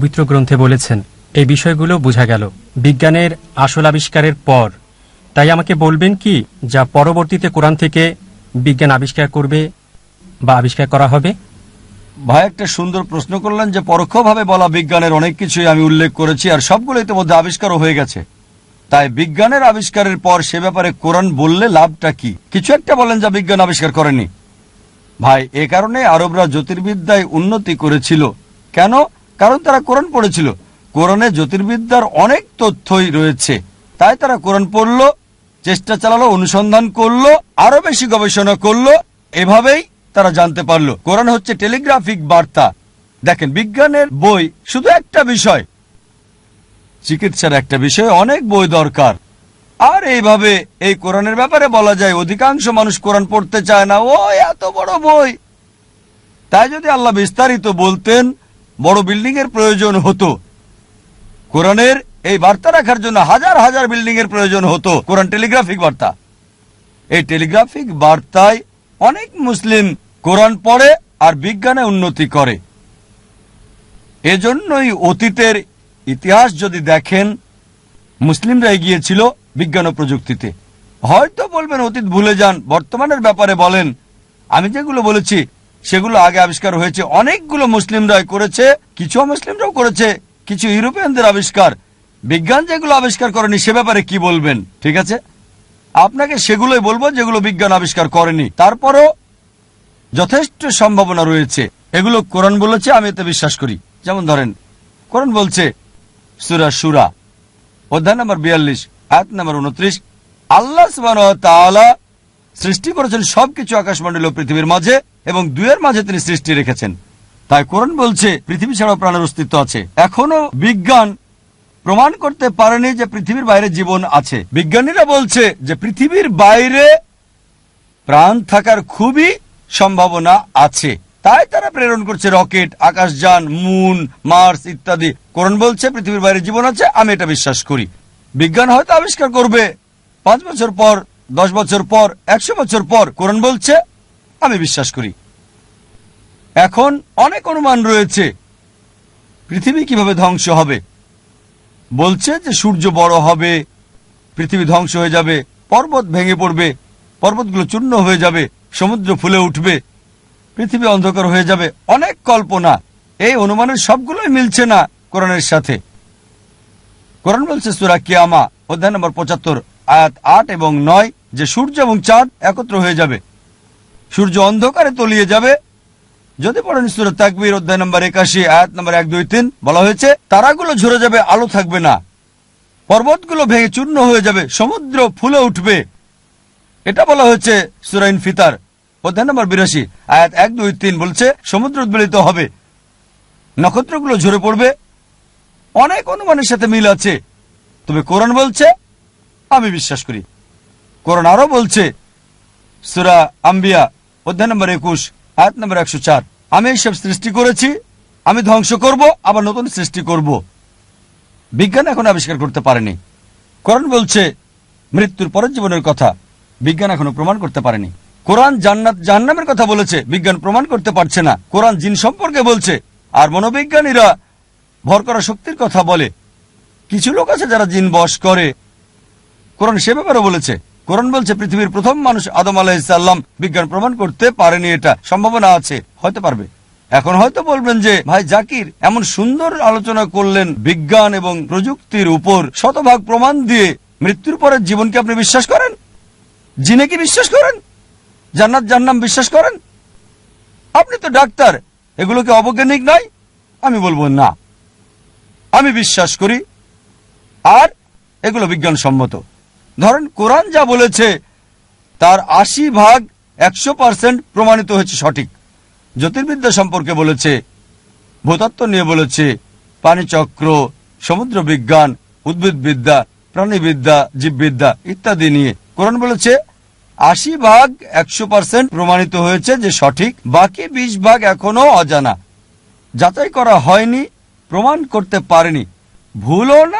পবিত্র গ্রন্থে বলেছেন, এই বিষয়গুলো বোঝা গেল। বিজ্ঞানের আসল আবিষ্কারের পর। তাই আমাকে বলবেন কি, যা পরবর্তীতে কোরআন থেকে বিজ্ঞান আবিষ্কার করবে বা আবিষ্কার করা হবে? ভাই, একটা সুন্দর প্রশ্ন করলেন যে, পরোক্ষভাবে বলা বিজ্ঞানের অনেক কিছুই আমি উল্লেখ করেছি আর সবগুলো ইতিমধ্যে আবিষ্কারও হয়ে গেছে। তাই বিজ্ঞানের আবিষ্কারের পর সে ব্যাপারে কোরআন বললে লাভটা কি? কিছু একটা বলেন যা বিজ্ঞান আবিষ্কার করেনি। ভাই, এ কারণে আরবরা জ্যোতির্বিদ্যায় উন্নতি করেছিল। কেন? কারণ তারা কোরআন পড়েছিল। কোরআনে জ্যোতির্বিদ্যার অনেক তথ্যই রয়েছে। তাই তারা কোরআন পড়ল, চেষ্টা চালালো, অনুসন্ধান করল, আরও বেশি গবেষণা করল, এভাবেই তারা জানতে পারল। কোরআন হচ্ছে টেলিগ্রাফিক বার্তা। দেখেন, বিজ্ঞানের বই শুধু একটা বিষয়। চিকিৎসার একটা বিষয়, অনেক বই দরকার। আর এইভাবে এই কোরআনের ব্যাপারে বলা যায়, অধিকাংশ মানুষ কোরআন পড়তে চায় না। ও এত বড় বই। তাই যদি আল্লাহ বিস্তারিত বলতেন বড় বিল্ডিং এর প্রয়োজন হতো। কোরআনের এই বার্তা রাখার জন্য হাজার হাজার বিল্ডিং এর প্রয়োজন হতো। কোরআন টেলিগ্রাফিক বার্তা। এই টেলিগ্রাফিক বার্তায় অনেক মুসলিম কোরআন পড়ে আর বিজ্ঞানে উন্নতি করে। এজন্যই অতীতের ইতিহাস যদি দেখেন, মুসলিমরা এগিয়েছিল বিজ্ঞান ও প্রযুক্তিতে। হয়তো বলবেন, অতীত ভুলে যান। বর্তমানের ব্যাপারে বলেন, আমি যেগুলো বলেছি সেগুলো আগে আবিষ্কার হয়েছে। অনেকগুলো মুসলিমরাই করেছে, কিছু মুসলিমরাও করেছে, কিছু ইউরোপিয়ানদের আবিষ্কার। বিজ্ঞান যেগুলো আবিষ্কার করেনি, সে ব্যাপারে কি বলবেন? ঠিক আছে? আপনাকে সেগুলোই বলব যেগুলো বিজ্ঞান আবিষ্কার করেনি। তারপরও যথেষ্ট সম্ভাবনা রয়েছে। এগুলো কোরআন বলেছে, আমি এতে বিশ্বাস করি। যেমন ধরেন, কোরআন বলছে, সুরা সুরা অধ্যায় নম্বর বিয়াল্লিশ, আয়াত নম্বর উনত্রিশ, আল্লাহ সৃষ্টি করেছেন সবকিছু আকাশমণ্ডল ও পৃথিবীর মাঝে। এবং দুয়ের মাঝে তিনি সৃষ্টি রেখেছেন। তাই কোরআন বলছে, পৃথিবী ছাড়াও প্রাণের অস্তিত্ব আছে। এখনও বিজ্ঞান প্রমাণ করতে পারেনি যে পৃথিবীর বাইরে জীবন আছে। বিজ্ঞানীরা বলছে যে পৃথিবীর বাইরে প্রাণ থাকার খুবই সম্ভাবনা আছে। তাই তারা প্রেরণ করছে রকেট, আকাশযান, মুন, মার্স ইত্যাদি। কোরআন বলছে, পৃথিবীর বাইরে জীবন আছে, আমি এটা বিশ্বাস করি। বিজ্ঞান হয়তো আবিষ্কার করবে, পাঁচ বছর পর, দশ বছর পর, একশো বছর পর। কোরআন বলছে, আমি বিশ্বাস করি। এখন অনেক অনুমান রয়েছে। পৃথিবী কীভাবে ধ্বংস হবে? বলছে যে সূর্য বড় হবে, পৃথিবী ধ্বংস হয়ে যাবে, পর্বত ভেঙে পড়বে, পর্বতগুলো চূর্ণ হয়ে যাবে, সমুদ্র ফুলে উঠবে, পৃথিবী অন্ধকার হয়ে যাবে, অনেক কল্পনা। এই অনুমানের সবগুলোই মিলছে না কোরআনের সাথে। কোরআন বলছে সুরা কিয়ামা, অধ্যায় নম্বর পঁচাত্তর, আয়াত আট এবং নয়, যে সূর্য এবং চাঁদ একত্র হয়ে যাবে। সূর্য অন্ধকারে তলিয়ে যাবে যদি পড়েন সুরা তাকবির, অধ্যায় নম্বর একাশি, আয়াত নম্বর এক, দুই, তিন, বলা হয়েছে, তারাগুলো ঝরে যাবে, আলো থাকবে না। পর্বতগুলো ভেঙে চূর্ণ হয়ে যাবে, সমুদ্র ফুলে উঠবে। এটা বলা হয়েছে সুরাইন ফিতার অধ্যায় নম্বর বিরাশি, আয়াত এক, দুই, তিন বলছে, সমুদ্র উদ্বেলিত হবে। নক্ষত্রগুলো ঝরে পড়বে। অনেক অনুমানের সাথে মিল আছে। তবে কোরআন বলছে, আমি বিশ্বাস করি। কোরআন আরও বলছে, সুরা আম্বিয়া, অধ্যায় নম্বর একুশ আয়াত নম্বর একশো চার। আমি এইসব সৃষ্টি করেছি, আমি ধ্বংস করব, আবার নতুন সৃষ্টি করব। বিজ্ঞান এখন আবিষ্কার করতে পারেনি। কোরআন বলছে, মৃত্যুর পরের জীবনের কথা। বিজ্ঞান এখনও প্রমাণ করতে পারেনি। কোরআন জান্নাত, জাহান্নামের কথা বলেছে, বিজ্ঞান প্রমাণ করতে পারছে না। কোরআন জিন সম্পর্কে বলছে, আর মনোবিজ্ঞানীরা ভর করা শক্তির কথা বলে। কিছু লোক আছে যারা জিন বস করে। কোরআন সে ব্যাপারে বলেছে কোরআন বলছে, পৃথিবীর প্রথম মানুষ আদম আলাহিসাল্লাম বিজ্ঞান প্রমাণ করতে পারেনি এটা। সম্ভাবনা আছে। হয়তো পারবে। এখন হয়তো বলবেন যে, ভাই জাকির, এমন সুন্দর আলোচনা করলেন বিজ্ঞান এবং প্রযুক্তির উপর শতভাগ প্রমাণ দিয়ে মৃত্যুর পরের জীবনকে আপনি বিশ্বাস করেন? জিনে কি বিশ্বাস করেন? জান্নাত জান্নাম বিশ্বাস করেন? আপনি তো ডাক্তার, এগুলো কি অবৈজ্ঞানিক নয়? আমি বলব না। আমি বিশ্বাস করি, আর এগুলো বিজ্ঞানসম্মত। ধরেন কোরআন যা বলেছে, তার আশি ভাগ একশো পার্সেন্ট প্রমাণিত হয়েছে সঠিক। জ্যোতির্বিদ্যা সম্পর্কে বলেছে, ভূতত্ত্ব নিয়ে বলেছে, পানিচক্র সমুদ্র বিজ্ঞান উদ্ভিদবিদ্যা, প্রাণীবিদ্যা, জীববিদ্যা ইত্যাদি নিয়ে। কোরআন বলেছে, আশি ভাগ একশো পার্সেন্ট প্রমাণিত হয়েছে যে সঠিক, বাকি বিশ ভাগ এখনও অজানা। যাচাই করা হয়নি, প্রমাণ করতে পারেনি। ভুলও না